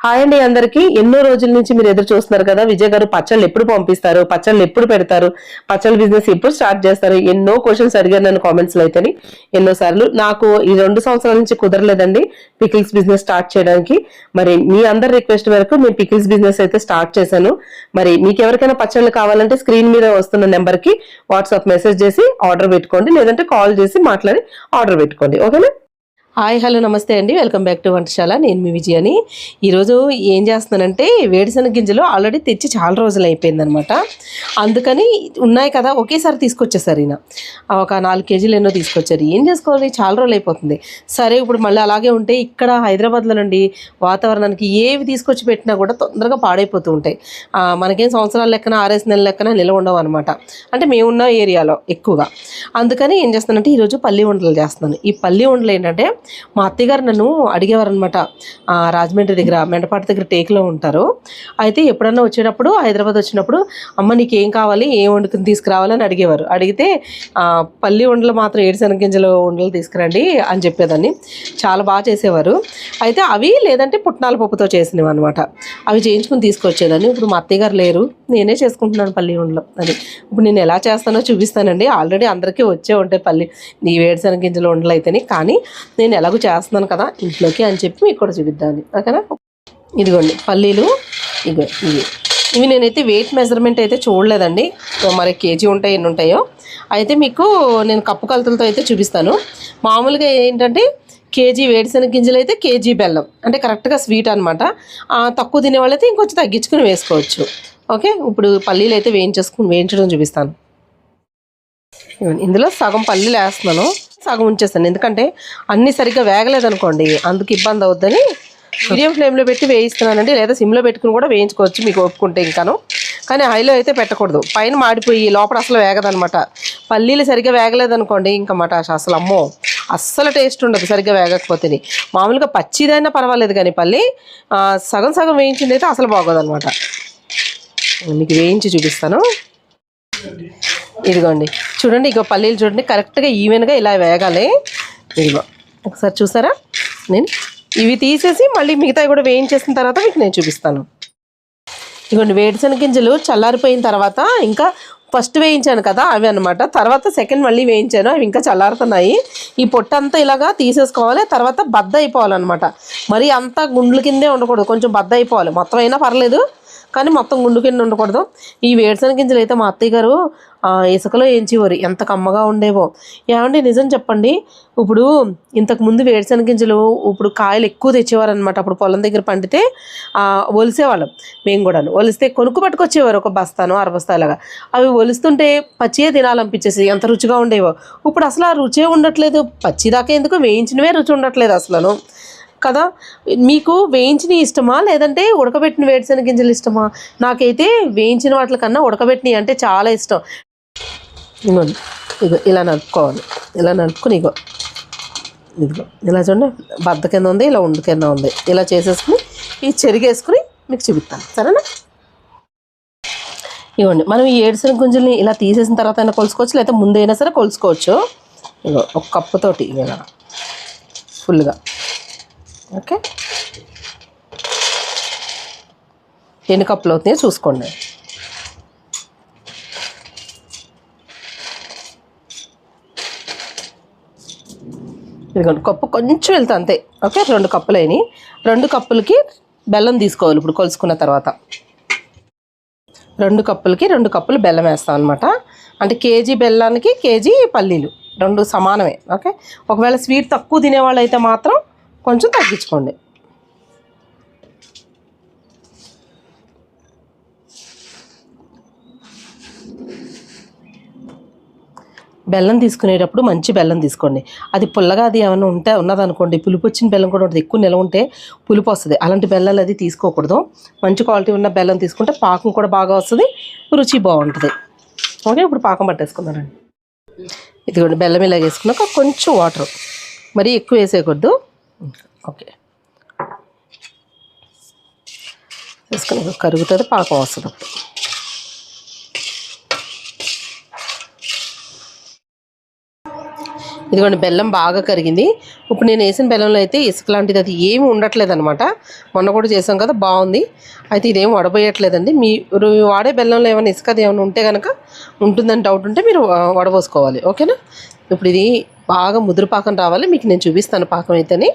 Hi అండి అందరికీ. ఎన్నో రోజుల నుంచి మీరు ఎదురు చూస్తున్నారు కదా విజయ్ గారు పచ్చళ్ళు ఎప్పుడు పంపిస్తారు పచ్చళ్ళు ఎప్పుడు పెడతారు పచ్చళ్ళ బిజినెస్ ఎప్పుడు స్టార్ట్ చేస్తారు ఎన్నో క్వశ్చన్స్ అడిగారు నన్ను కామెంట్స్లో అయితేని. ఎన్నో సార్లు నాకు ఈ రెండు సంవత్సరాల నుంచి కుదరలేదండి పికిల్స్ బిజినెస్ స్టార్ట్ చేయడానికి. మరి మీ అందరి రిక్వెస్ట్ మేరకు నేను పికిల్స్ బిజినెస్ అయితే స్టార్ట్ చేశాను. మరి మీకు ఎవరికైనా పచ్చళ్ళు కావాలంటే స్క్రీన్ మీద వస్తున్న నెంబర్కి వాట్సాప్ మెసేజ్ చేసి ఆర్డర్ పెట్టుకోండి లేదంటే కాల్ చేసి మాట్లాడి ఆర్డర్ పెట్టుకోండి. ఓకేనా హాయ్ హలో నమస్తే అండి. Welcome back to Vantasala. నేను మీ విజయని. ఈరోజు ఏం చేస్తున్నానంటే వేరుశనగ గింజలు ఆల్రెడీ తెచ్చి చాలా రోజులు అయిపోయిందనమాట అందుకని ఉన్నాయి కదా ఒకేసారి తీసుకొచ్చేసారు ఈయన ఒక నాలుగు కేజీలు ఎన్నో తీసుకొచ్చారు. ఏం చేసుకోవాలి? చాలా రోజులు అయిపోతుంది. సరే ఇప్పుడు మళ్ళీ అలాగే ఉంటే ఇక్కడ హైదరాబాద్లో నుండి వాతావరణానికి ఏవి తీసుకొచ్చి పెట్టినా కూడా తొందరగా పాడైపోతూ ఉంటాయి. మనకేం సంవత్సరాల లెక్కన ఆరేసి నెలల లెక్కన నిల్వ ఉండవు అనమాట అంటే మేమున్న ఏరియాలో ఎక్కువగా. అందుకని ఏం చేస్తానంటే ఈరోజు పల్లి ఉండలు చేస్తున్నాను. ఈ పల్లి ఉండలు ఏంటంటే మా అత్తగారు నన్ను అడిగేవారు అనమాట రాజమండ్రి దగ్గర మెండపాటి దగ్గర టేక్లో ఉంటారు. అయితే ఎప్పుడన్నా వచ్చేటప్పుడు హైదరాబాద్ వచ్చినప్పుడు అమ్మ నీకు ఏం కావాలి? ఏం వండుకుని తీసుకురావాలని అడిగేవారు. అడిగితే పల్లి ఉండలు మాత్రం ఏడుశనగింజలు ఉండలు తీసుకురండి అని చెప్పేదాన్ని. చాలా బాగా చేసేవారు. అయితే అవి లేదంటే పుట్నాల పప్పుతో చేసినవి అనమాట అవి చేయించుకుని తీసుకొచ్చేదాన్ని. ఇప్పుడు మా అత్తయ్య గారు లేరు. నేనే చేసుకుంటున్నాను పల్లి ఉండలు అది ఇప్పుడు నేను ఎలా చేస్తానో చూపిస్తానండి. ఆల్రెడీ అందరికీ వచ్చే ఉంటాయి పల్లి. నీ వేడిసెనగ గింజలు ఉండలు అయితేనే కానీ నేను ఎలాగో చేస్తున్నాను కదా ఇంట్లోకి అని చెప్పి మీకు కూడా చూపిద్దామని. ఓకేనా? ఇదిగోండి పల్లీలు ఇగో ఇవి. ఇవి నేనైతే వెయిట్ మెజర్మెంట్ అయితే చూడలేదండి. మరి కేజీ ఉంటాయి ఎన్ని ఉంటాయో. అయితే మీకు నేను కప్పు కలతలతో అయితే చూపిస్తాను. మామూలుగా ఏంటంటే కేజీ వేడిశనగ గింజలు అయితే కేజీ బెల్లం. అంటే కరెక్ట్గా స్వీట్ అనమాట తక్కువ తినే వాళ్ళైతే ఇంకొంచెం తగ్గించుకుని వేసుకోవచ్చు. ఓకే? ఇప్పుడు పల్లీలు అయితే వేయించేసుకుని వేయించడం చూపిస్తాను. ఇందులో సగం పల్లీలు వేస్తున్నాను సగం ఉంచేస్తాను ఎందుకంటే అన్నీ సరిగ్గా వేగలేదనుకోండి అందుకు ఇబ్బంది అవుద్దని మీడియం ఫ్లేమ్లో పెట్టి వేయిస్తున్నానండి లేదా సిమ్లో పెట్టుకుని కూడా వేయించుకోవచ్చు మీకు ఒప్పుకుంటే ఇంకాను. కానీ హైలో అయితే పెట్టకూడదు. పైన మాడిపోయి లోపల అసలు వేగదనమాట. పల్లీలు సరిగ్గా వేగలేదనుకోండి ఇంకా మాట అసలు అమ్మో అస్సలు టేస్ట్ ఉండదు సరిగ్గా వేగకపోతే మామూలుగా పచ్చిదైనా పర్వాలేదు కానీ పల్లి సగం సగం వేయించింది అయితే అసలు బాగోదనమాట. మీకు వేయించి చూపిస్తాను. ఇదిగోండి. చూడండి ఇగో పల్లీలు చూడండి కరెక్ట్గా ఈవెన్గా ఇలా వేగాలి. ఇదిగో ఒకసారి చూసారా? నేను ఇవి తీసేసి మళ్ళీ మిగతావి కూడా వేయించేసిన తర్వాత మీకు నేను చూపిస్తాను. ఇదిగోండి వేరుశనగ గింజలు చల్లారిపోయిన తర్వాత ఇంకా ఫస్ట్ వేయించాను కదా అవి అనమాట తర్వాత సెకండ్ మళ్ళీ వేయించాను అవి ఇంకా చల్లారుతున్నాయి. ఈ పొట్టంతా ఇలాగా తీసేసుకోవాలి తర్వాత బద్ద అయిపోవాలన్నమాట. మరి అంతా గుండ్ల కిందే ఉండకూడదు కొంచెం బద్ద అయిపోవాలి. మొత్తం అయినా పర్లేదు కానీ మొత్తం గుండు కింద ఉండకూడదు. ఈ వేరుశనగ గింజలు అయితే మా అత్తయ్య గారు ఇసుకలో వేయించేవారు ఎంత కమ్మగా ఉండేవో. ఏమండి నిజం చెప్పండి. ఇప్పుడు ఇంతకుముందు వేరుశనగ గింజలు ఇప్పుడు కాయలు ఎక్కువ తెచ్చేవారు అనమాట అప్పుడు పొలం దగ్గర పండితే ఒలిసేవాళ్ళం మేము కూడాను. ఒలిస్తే కొనుక్కు పట్టుకొచ్చేవారు ఒక బస్తాను అరబస్తాలాగా అవి ఒలుస్తుంటే పచ్చియే తినాలనిపించేసి ఎంత రుచిగా ఉండేవో. ఇప్పుడు అసలు ఆ రుచే ఉండట్లేదు. పచ్చిదాకా ఎందుకు వేయించినవే రుచి ఉండట్లేదు అసలు కదా? మీకు వేయించిన ఇష్టమా? లేదంటే ఉడకబెట్టిన వేరుశనగ గింజలు ఇష్టమా? నాకైతే వేయించిన వాటికన్నా ఉడకబెట్టినవి అంటే చాలా ఇష్టం. ఇగోండి ఇగో ఇలా నలుపుకోవాలి ఇలా నలుపుకుని ఇగో ఇదిగో ఇలా చూడండి బద్ద కింద ఉంది ఇలా ఉండు కింద ఉంది. ఇలా చేసేసుకుని ఈ చెరిగేసుకుని మీకు చూపిస్తాను. సరేనా? ఇవ్వండి మనం ఈ ఏడుశనగ గుంజల్ని ఇలా తీసేసిన తర్వాత అయినా కొలుసుకోవచ్చు లేకపోతే ముందైనా సరే కొలుసుకోవచ్చు ఇగో ఒక కప్పుతోటి ఇలా ఫుల్గా. ఓకే? ఎన్ని కప్పులు అవుతున్నాయో చూసుకోండి. ఇదిగోండి కప్పు కొంచెం వెళ్తా అంతే. ఓకే రెండు కప్పులు అయినాయి. రెండు కప్పులకి బెల్లం తీసుకోవాలి ఇప్పుడు కొలుసుకున్న తర్వాత. రెండు కప్పులకి రెండు కప్పులు బెల్లం వేస్తాం అనమాట అంటే కేజీ బెల్లానికి కేజీ పల్లీలు రెండు సమానమే ఓకే. ఒకవేళ స్వీట్ తక్కువ తినేవాళ్ళు అయితే మాత్రం కొంచెం తగ్గించుకోండి. బెల్లం తీసుకునేటప్పుడు మంచి బెల్లం తీసుకోండి. అది పుల్లగా అది ఏమైనా ఉంటే ఉన్నదనుకోండి పులుపు వచ్చిన బెల్లం కూడా ఉంటుంది. ఎక్కువ నిలవ ఉంటే పులుపు వస్తుంది. అలాంటి బెల్లాలు అది తీసుకోకూడదు. మంచి క్వాలిటీ ఉన్న బెల్లం తీసుకుంటే పాకం కూడా బాగా వస్తుంది రుచి బాగుంటుంది. ఓకే ఇప్పుడు పాకం పట్టేసుకుందానండి ఇదిగోండి బెల్లం ఇలా వేసుకున్నాక కొంచెం వాటర్. మరీ ఎక్కువ వేసేయకూడదు. ఓకే. వేసుకుని కరుగుతుంది పాకం వస్తుంది అప్పుడు ఇదిగోండి బెల్లం బాగా కరిగింది. ఇప్పుడు నేను వేసిన బెల్లంలో అయితే ఇసుక లాంటిది అది ఏమి ఉండట్లేదు అనమాట మొన్న కూడా చేసాం కదా బాగుంది. అయితే ఇదేం వడబోయట్లేదండి. మీరు వాడే బెల్లంలో ఏమైనా ఇసుక అది ఏమైనా ఉంటే కనుక ఉంటుందని డౌట్ ఉంటే మీరు వడబోసుకోవాలి. ఓకేనా? ఇప్పుడు ఇది బాగా ముదురు పాకం రావాలి. మీకు నేను చూపిస్తాను పాకం అయితేనే.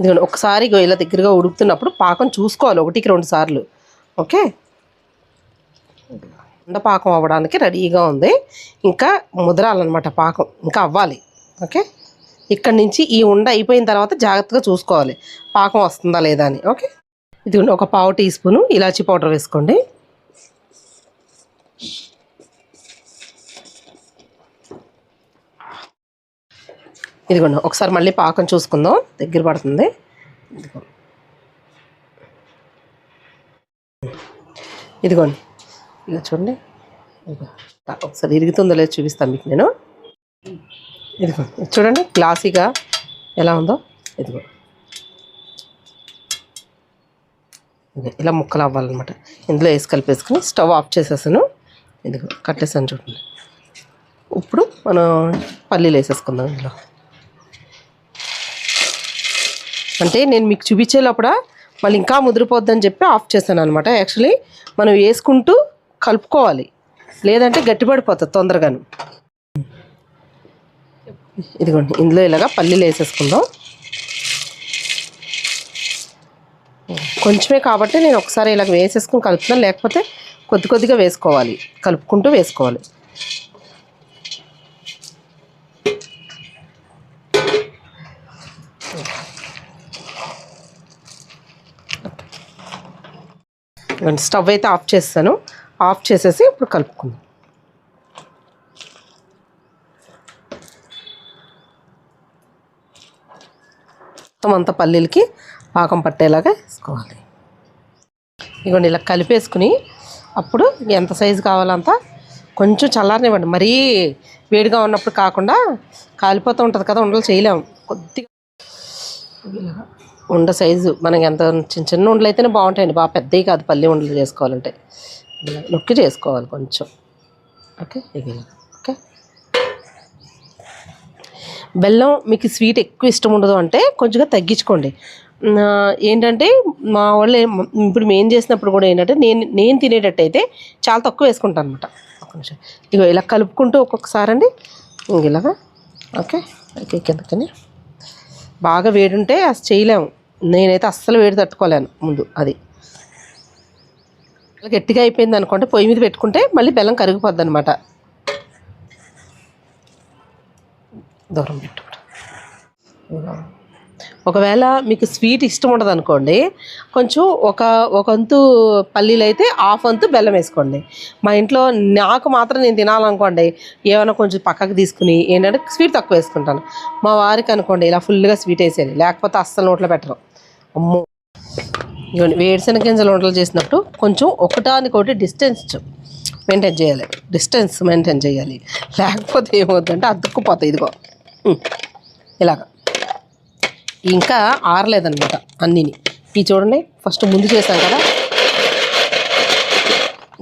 ఇదిగోండి ఒకసారి ఇలా దగ్గరగా ఉడుకుతున్నప్పుడు పాకం చూసుకోవాలి ఒకటికి రెండు సార్లు. ఓకే? ఉండ పాకం అవ్వడానికి రెడీగా ఉంది. ఇంకా ముదరాలన్నమాట పాకం. ఇంకా అవ్వాలి. ఓకే? ఇక్కడ నుంచి ఈ ఉండ అయిపోయిన తర్వాత జాగ్రత్తగా చూసుకోవాలి. పాకం వస్తుందా లేదా అని. ఓకే? ఇదిగోండి ఒక పావు టీ స్పూను ఇలాచీ పౌడర్ వేసుకోండి. ఇదిగోండి ఒకసారి మళ్ళీ పాకం చూసుకుందాం. దగ్గర పడుతుంది. ఇదిగోండి ఇక చూడండి. ఒకసారి ఇరుగుతుందో లేదో చూపిస్తాను మీకు నేను. ఇదిగో ఇది చూడండి గ్లాసీగా ఎలా ఉందో. ఇదిగో. ఇలా ముక్కలు అవ్వాలన్నమాట. ఇందులో వేసి కలిపేసుకుని స్టవ్ ఆఫ్ చేసేసాను. ఇదిగో కట్టేసాను చూడండి. ఇప్పుడు మనం పల్లీలు వేసేసుకుందాం ఇందులో. అంటే నేను మీకు చూపించేలోపల మళ్ళీ ఇంకా ముదిరిపోద్దని చెప్పి ఆఫ్ చేశాను అనమాట యాక్చువల్లీ మనం వేసుకుంటూ కలుపుకోవాలి. లేదంటే గట్టిపడిపోతుంది తొందరగాను. ఇదిగోండి ఇందులో ఇలాగా పల్లీలు వేసేసుకుందాం. కొంచెమే కాబట్టి నేను ఒకసారి ఇలాగ వేసేసుకుని కలుపుతున్నాను లేకపోతే కొద్ది కొద్దిగా వేసుకోవాలి. కలుపుకుంటూ వేసుకోవాలి. స్టవ్ అయితే ఆఫ్ చేస్తాను. ఆఫ్ చేసేసి ఇప్పుడు కలుపుకుందాం. మొత్తం అంతా పల్లీలకి పాకం పట్టేలాగా వేసుకోవాలి. ఇదిగోండి ఇలా కలిపేసుకుని అప్పుడు ఎంత సైజు కావాలంత కొంచెం చల్లారనివ్వండి. మరీ వేడిగా ఉన్నప్పుడు కాకుండా కాలిపోతూ ఉంటుంది కదా ఉండలు చేయలేము. కొద్దిగా ఉండ సైజు. మనకి ఎంత చిన్న చిన్న ఉండలు అయితేనే బాగుంటాయండి. బాగా పెద్దవి కాదు పల్లి ఉండలు చేసుకోవాలంటే. ఇలా నొక్కి చేసుకోవాలి కొంచెం. ఓకే? ఇవి. ఓకే? బెల్లం మీకు స్వీట్ ఎక్కువ ఇష్టం ఉండదు అంటే కొంచెంగా తగ్గించుకోండి. ఏంటంటే మా వాళ్ళు ఇప్పుడు మేము చేసినప్పుడు కూడా ఏంటంటే నేను నేను తినేటట్టయితే చాలా తక్కువ వేసుకుంటాను అనమాట ఒక నిమిషం. ఇగో ఇలా కలుపుకుంటూ ఒక్కొక్కసారి అండి ఇంక ఇలాగా. ఓకే? ఓకే కిందకని బాగా వేడి ఉంటే అసలు చేయలేము. నేనైతే అస్సలు వేడి తట్టుకోలేను ముందు అది. ఇలా గట్టిగా అయిపోయింది అనుకోండి పొయ్యి మీద పెట్టుకుంటే మళ్ళీ బెల్లం కరిగిపోద్ది అనమాట దూరం పెట్టు. ఒకవేళ మీకు స్వీట్ ఇష్టం ఉండదు అనుకోండి కొంచెం ఒక ఒక వంతు పల్లీలు అయితే హాఫ్ వంతు బెల్లం వేసుకోండి. మా ఇంట్లో నాకు మాత్రం నేను తినాలనుకోండి ఏమైనా కొంచెం పక్కకు తీసుకుని ఏంటంటే స్వీట్ తక్కువ వేసుకుంటాను. మా వారికి అనుకోండి ఇలా ఫుల్గా స్వీట్ వేసేయాలి లేకపోతే అస్సలు నోట్లో పెట్టరు. అమ్మో. ఇవన్నీ వేరుశనగ గింజలు వంటలు చేసినప్పుడు కొంచెం ఒకటానికొకటి డిస్టెన్స్ మెయింటైన్ చేయాలి. డిస్టెన్స్ మెయింటైన్ చేయాలి. లేకపోతే ఏమవుతుందంటే అతుక్కుపోతాయి ఇదిగో. ఇలాగ. ఇంకా ఆరలేదన్నమాట అన్నీని. ఇవి చూడండి ఫస్ట్ ముందు చేసాం కదా.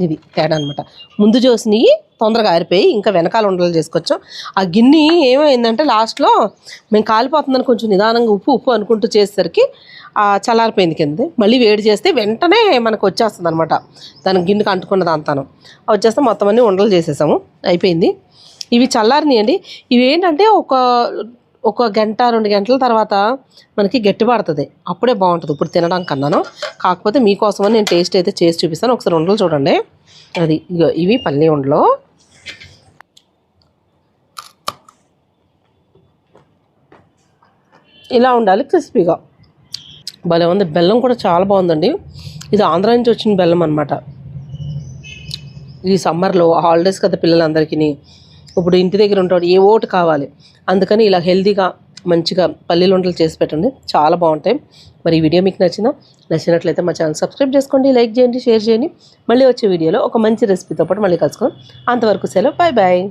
ఇది తేడా అనమాట. ముందు చూసినవి తొందరగా ఆరిపోయి ఇంకా వెనకాల ఉండలు చేసుకోవచ్చు ఆ గిన్నె ఏమైందంటే లాస్ట్లో మేము కాలిపోతుందని కొంచెం నిదానంగా ఉప్పు ఉప్పు అనుకుంటూ చేసేసరికి చల్లారిపోయింది కింద మళ్ళీ వేడి చేస్తే వెంటనే మనకు వచ్చేస్తుంది అనమాట దాని గిన్నెకి అంటుకున్నది అంతాను వచ్చేస్తే మొత్తం అన్ని ఉండలు చేసేసాము. అయిపోయింది. ఇవి చల్లారినాయండి. ఇవి ఏంటంటే ఒక ఒక గంట రెండు గంటల తర్వాత మనకి గట్టి పడుతుంది. అప్పుడే బాగుంటుంది. ఇప్పుడు తినడానికి అన్నాను కాకపోతే మీకోసమని నేను టేస్ట్ అయితే చేసి చూపిస్తాను. ఒకసారి ఉండలు చూడండి. అది ఇవి పల్లి ఉండలు. ఇలా ఉండాలి క్రిస్పీగా. భలే ఉంది. బెల్లం కూడా చాలా బాగుందండి. ఇది ఆంధ్ర నుంచి వచ్చిన బెల్లం అనమాట ఈ సమ్మర్లో హాలిడేస్ కదా పిల్లలందరికీ ఇప్పుడు ఇంటి దగ్గర ఉంటాడు ఏ ఓటు కావాలి? అందుకని ఇలా హెల్తీగా మంచిగా పల్లీలు వంటలు చేసి పెట్టండి. చాలా బాగుంటాయి. మరి ఈ వీడియో మీకు నచ్చిన నచ్చినట్లయితే మా ఛానల్ సబ్స్క్రైబ్ చేసుకోండి లైక్ చేయండి షేర్ చేయండి. మళ్ళీ వచ్చే వీడియోలో ఒక మంచి రెసిపీతో పాటు మళ్ళీ కలుసుకుందాం. అంతవరకు సెలవు. Bye bye.